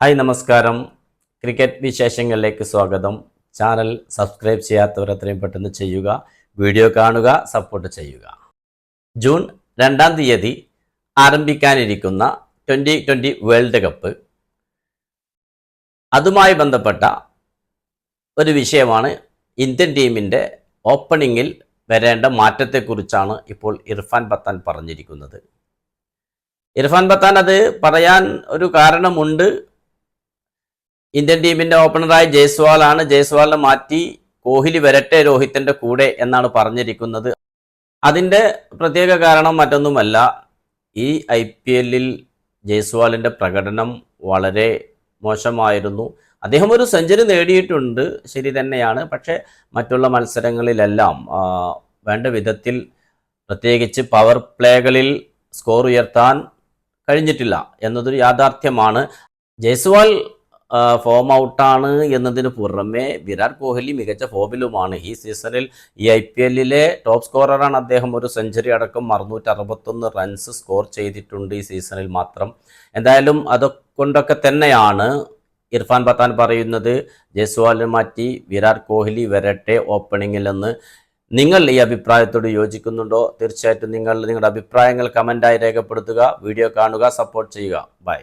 Hi നമസ്കാരം. Cricket വിശേഷങ്ങളിലേക്ക് സ്വാഗതം. ചാനൽ സബ്സ്ക്രൈബ് ചെയ്യാത്തവർ എത്രയും പെട്ടെന്ന് ചെയ്യുക വീഡിയോ കാണുക സപ്പോർട്ട് ചെയ്യുക. ജൂൺ രണ്ടാം തീയതി ആരംഭിക്കാനിരിക്കുന്ന ട്വന്റി ട്വന്റി വേൾഡ് കപ്പ്. അതുമായി ബന്ധപ്പെട്ട ഒരു വിഷയമാണ് ഇന്ത്യൻ ടീമിന്റെ ഓപ്പണിങ്ങിൽ വരേണ്ട മാറ്റത്തെക്കുറിച്ചാണ് ഇപ്പോൾ ഇർഫാൻ പത്താൻ പറഞ്ഞിരിക്കുന്നത്. ഇർഫാൻ പത്താൻ അത് പറയാൻ ഒരു കാരണമുണ്ട് ഇന്ത്യൻ ടീമിന്റെ ഓപ്പണറായ ജയ്സ്വാളാണ്. ജയ്സ്വാളിനെ മാറ്റി കോഹ്ലി വരട്ടെ രോഹിത്തിന്റെ കൂടെ എന്നാണ് പറഞ്ഞിരിക്കുന്നത്. അതിന്റെ പ്രത്യേക കാരണം മറ്റൊന്നുമല്ല ഈ ഐ പി എല്ലിൽ ജയ്സ്വാളിന്റെ പ്രകടനം വളരെ മോശമായിരുന്നു. അദ്ദേഹം ഒരു സെഞ്ചുറി നേടിയിട്ടുണ്ട് ശരി തന്നെയാണ്. പക്ഷേ മറ്റുള്ള മത്സരങ്ങളിലെല്ലാം വേണ്ട വിധത്തിൽ പ്രത്യേകിച്ച് പവർ പ്ലേകളിൽ സ്കോർ ഉയർത്താൻ കഴിഞ്ഞിട്ടില്ല എന്നതൊരു യാഥാർത്ഥ്യമാണ്. ജയ്സ്വാൾ ഫോം ഔട്ടാണ് എന്നതിന് പുറമെ വിരാട് കോഹ്ലി മികച്ച ഫോമിലുമാണ് ഈ സീസണിൽ ഈ ഐ പി എല്ലിലെ ടോപ്പ് സ്കോററാണ് അദ്ദേഹം. ഒരു സെഞ്ചുറി അടക്കം അറുന്നൂറ്റി അറുപത്തൊന്ന് റൺസ് സ്കോർ ചെയ്തിട്ടുണ്ട് ഈ സീസണിൽ മാത്രം. എന്തായാലും അതുകൊണ്ടൊക്കെ തന്നെയാണ് ഇർഫാൻ പത്താൻ പറയുന്നത്. ജയ്സ്വാലിനെ മാറ്റി വിരാട് കോഹ്ലി വരട്ടെ ഓപ്പണിങ്ങിൽ എന്ന്. നിങ്ങൾ ഈ അഭിപ്രായത്തോട് യോജിക്കുന്നുണ്ടോ? തീർച്ചയായിട്ടും നിങ്ങൾ നിങ്ങളുടെ അഭിപ്രായങ്ങൾ കമന്റായി രേഖപ്പെടുത്തുക വീഡിയോ കാണുക സപ്പോർട്ട് ചെയ്യുക. ബൈ